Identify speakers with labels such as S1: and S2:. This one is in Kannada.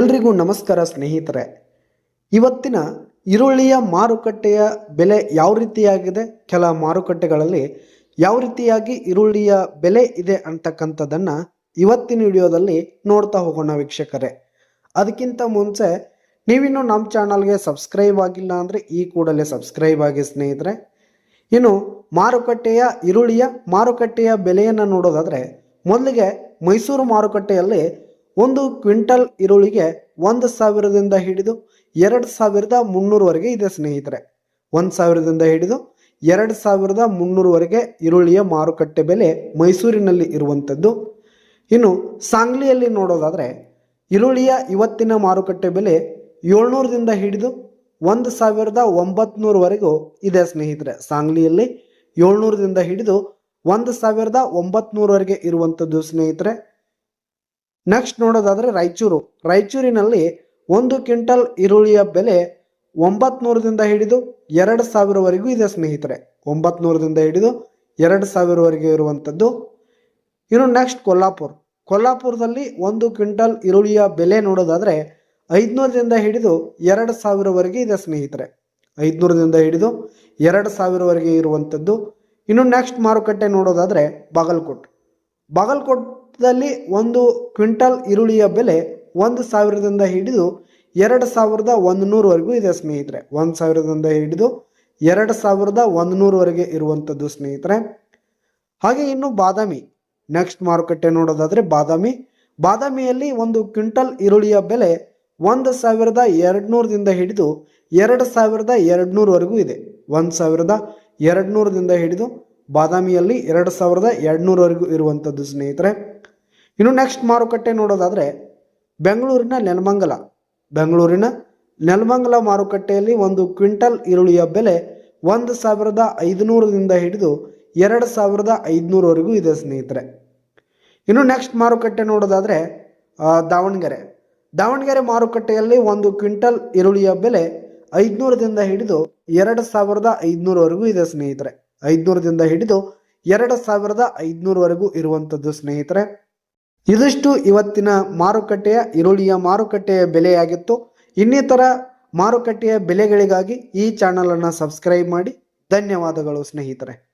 S1: ಎಲ್ರಿಗೂ ನಮಸ್ಕಾರ ಸ್ನೇಹಿತರೆ. ಇವತ್ತಿನ ಈರುಳ್ಳಿಯ ಮಾರುಕಟ್ಟೆಯ ಬೆಲೆ ಯಾವ ರೀತಿಯಾಗಿದೆ? ಕೆಲ ಮಾರುಕಟ್ಟೆಗಳಲ್ಲಿ ಯಾವ ರೀತಿಯಾಗಿ ಈರುಳ್ಳಿಯ ಬೆಲೆ ಇದೆ ಅಂತಕ್ಕಂಥದ್ದನ್ನು ಇವತ್ತಿನ ವಿಡಿಯೋದಲ್ಲಿ ನೋಡ್ತಾ ಹೋಗೋಣ ವೀಕ್ಷಕರೇ. ಅದಕ್ಕಿಂತ ಮುಂಚೆ ನೀವಿನ್ನು ನಮ್ಮ ಚಾನಲ್ಗೆ ಸಬ್ಸ್ಕ್ರೈಬ್ ಆಗಿಲ್ಲ ಅಂದರೆ ಈ ಕೂಡಲೇ ಸಬ್ಸ್ಕ್ರೈಬ್ ಆಗಿ ಸ್ನೇಹಿತರೆ. ಇನ್ನು ಮಾರುಕಟ್ಟೆಯ ಈರುಳ್ಳಿಯ ಮಾರುಕಟ್ಟೆಯ ಬೆಲೆಯನ್ನು ನೋಡೋದಾದರೆ ಮೊದಲಿಗೆ ಮೈಸೂರು ಮಾರುಕಟ್ಟೆಯಲ್ಲಿ ಒಂದು ಕ್ವಿಂಟಲ್ ಈರುಳ್ಳಿಗೆ ಒಂದು ಸಾವಿರದಿಂದ ಹಿಡಿದು ಎರಡು ಸಾವಿರದ ಮುನ್ನೂರವರೆಗೆ ಇದೆ ಸ್ನೇಹಿತರೆ. ಒಂದು ಸಾವಿರದಿಂದ ಹಿಡಿದು ಎರಡು ಸಾವಿರದ ಮುನ್ನೂರವರೆಗೆ ಈರುಳ್ಳಿಯ ಮಾರುಕಟ್ಟೆ ಬೆಲೆ ಮೈಸೂರಿನಲ್ಲಿ ಇರುವಂಥದ್ದು. ಇನ್ನು ಸಾಂಗ್ಲಿಯಲ್ಲಿ ನೋಡೋದಾದರೆ ಈರುಳ್ಳಿಯ ಇವತ್ತಿನ ಮಾರುಕಟ್ಟೆ ಬೆಲೆ ಏಳ್ನೂರದಿಂದ ಹಿಡಿದು ಒಂದು ಸಾವಿರದ ಒಂಬತ್ನೂರವರೆಗೂ ಇದೆ ಸ್ನೇಹಿತರೆ. ಸಾಂಗ್ಲಿಯಲ್ಲಿ ಏಳ್ನೂರದಿಂದ ಹಿಡಿದು ಒಂದು ಸಾವಿರದ ಒಂಬತ್ನೂರವರೆಗೆ ಇರುವಂಥದ್ದು ಸ್ನೇಹಿತರೆ. ನೆಕ್ಸ್ಟ್ ನೋಡೋದಾದರೆ ರಾಯಚೂರು. ರಾಯಚೂರಿನಲ್ಲಿ ಒಂದು ಕ್ವಿಂಟಲ್ ಈರುಳ್ಳಿಯ ಬೆಲೆ ಒಂಬತ್ನೂರದಿಂದ ಹಿಡಿದು ಎರಡು ಸಾವಿರವರೆಗೂ ಇದೆ ಸ್ನೇಹಿತರೆ. ಒಂಬತ್ನೂರದಿಂದ ಹಿಡಿದು ಎರಡು ಸಾವಿರವರೆಗೆ ಇರುವಂಥದ್ದು. ಇನ್ನು ನೆಕ್ಸ್ಟ್ ಕೊಲ್ಲಾಪುರ್. ಕೊಲ್ಲಾಪುರದಲ್ಲಿ ಒಂದು ಕ್ವಿಂಟಲ್ ಈರುಳ್ಳಿಯ ಬೆಲೆ ನೋಡೋದಾದರೆ ಐದುನೂರದಿಂದ ಹಿಡಿದು ಎರಡು ಸಾವಿರವರೆಗೆ ಇದೆ ಸ್ನೇಹಿತರೆ. ಐದುನೂರದಿಂದ ಹಿಡಿದು ಎರಡು ಸಾವಿರವರೆಗೆ ಇರುವಂಥದ್ದು. ಇನ್ನು ನೆಕ್ಸ್ಟ್ ಮಾರುಕಟ್ಟೆ ನೋಡೋದಾದರೆ ಬಾಗಲಕೋಟ್ ಬಾಗಲಕೋಟದಲ್ಲಿ ಒಂದು ಕ್ವಿಂಟಲ್ ಈರುಳ್ಳಿಯ ಬೆಲೆ ಒಂದು ಸಾವಿರದಿಂದ ಹಿಡಿದು ಎರಡು ಸಾವಿರದ ಒಂದು ನೂರವರೆಗೂ ಇದೆ ಸ್ನೇಹಿತರೆ. ಒಂದು ಸಾವಿರದಿಂದ ಹಿಡಿದು ಎರಡು ಸಾವಿರದ ಒಂದು ನೂರವರೆಗೆ ಇರುವಂಥದ್ದು ಸ್ನೇಹಿತರೆ. ಹಾಗೆ ಇನ್ನು ಬಾದಾಮಿ. ನೆಕ್ಸ್ಟ್ ಮಾರುಕಟ್ಟೆ ನೋಡೋದಾದರೆ ಬಾದಾಮಿ. ಬಾದಾಮಿಯಲ್ಲಿ ಒಂದು ಕ್ವಿಂಟಲ್ ಈರುಳ್ಳಿಯ ಬೆಲೆ ಒಂದು ಸಾವಿರದ ಎರಡುನೂರದಿಂದ ಹಿಡಿದು ಎರಡು ಸಾವಿರದ ಎರಡುನೂರವರೆಗೂ ಇದೆ. ಒಂದು ಸಾವಿರದ ಎರಡುನೂರದಿಂದ ಹಿಡಿದು ಬಾದಾಮಿಯಲ್ಲಿ ಎರಡು ಸಾವಿರದ ಎರಡುನೂರವರೆಗೂ ಇರುವಂಥದ್ದು ಸ್ನೇಹಿತರೆ. ಇನ್ನು ನೆಕ್ಸ್ಟ್ ಮಾರುಕಟ್ಟೆ ನೋಡೋದಾದರೆ ಬೆಂಗಳೂರಿನ ನೆಲಮಂಗಲ. ಬೆಂಗಳೂರಿನ ನೆಲಮಂಗಲ ಮಾರುಕಟ್ಟೆಯಲ್ಲಿ ಒಂದು ಕ್ವಿಂಟಲ್ ಈರುಳ್ಳಿಯ ಬೆಲೆ ಒಂದು ಸಾವಿರದ ಐದುನೂರರಿಂದ ಹಿಡಿದು ಎರಡು ಸಾವಿರದ ಐದುನೂರವರೆಗೂ ಇದೆ ಸ್ನೇಹಿತರೆ. ಇನ್ನು ನೆಕ್ಸ್ಟ್ ಮಾರುಕಟ್ಟೆ ನೋಡೋದಾದರೆ ದಾವಣಗೆರೆ. ದಾವಣಗೆರೆ ಮಾರುಕಟ್ಟೆಯಲ್ಲಿ ಒಂದು ಕ್ವಿಂಟಲ್ ಈರುಳ್ಳಿಯ ಬೆಲೆ ಐದುನೂರದಿಂದ ಹಿಡಿದು ಎರಡು ಸಾವಿರದ ಐದುನೂರವರೆಗೂ ಇದೆ ಸ್ನೇಹಿತರೆ. ಐದುನೂರದಿಂದ ಹಿಡಿದು ಎರಡು ಸಾವಿರದ ಐದುನೂರವರೆಗೂ ಇರುವಂಥದ್ದು ಸ್ನೇಹಿತರೆ. ಇದಿಷ್ಟು ಇವತ್ತಿನ ಮಾರುಕಟ್ಟೆಯ ಈರುಳ್ಳಿಯ ಮಾರುಕಟ್ಟೆಯ ಬೆಲೆಯಾಗಿತ್ತು. ಇನ್ನಿತರ ಮಾರುಕಟ್ಟೆಯ ಬೆಲೆಗಳಿಗಾಗಿ ಈ ಚಾನಲನ್ನು ಸಬ್ಸ್ಕ್ರೈಬ್ ಮಾಡಿ. ಧನ್ಯವಾದಗಳು ಸ್ನೇಹಿತರೆ.